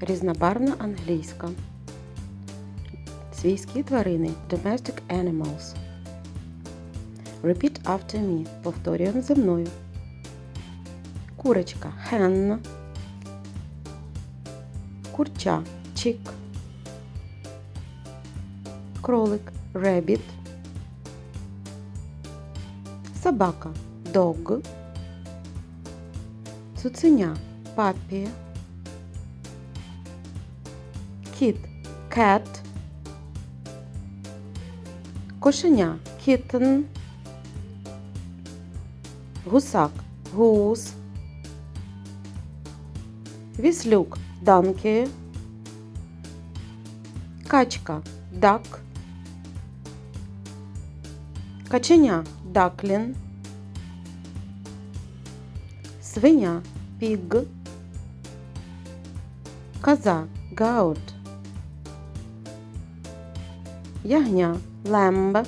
Різнобарвна англійська. Свійські тварини. Domestic animals. Repeat after me. Повторюємо за мною. Курочка hen. Курча chick. Кролик rabbit. Собака dog. Цуценя puppy. Кіт cat. Кошеня kitten. Гусак goose. Віслюк donkey. Качка duck. Каченя duckling. Свиня pig. Коза goat. Ягня lamb.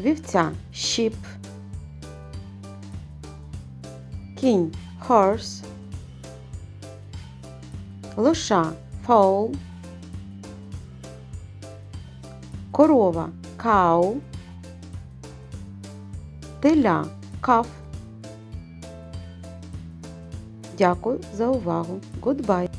Вівця sheep. Кінь horse. Лоша foal. Корова cow. Теля calf. Дякую за увагу. Goodbye.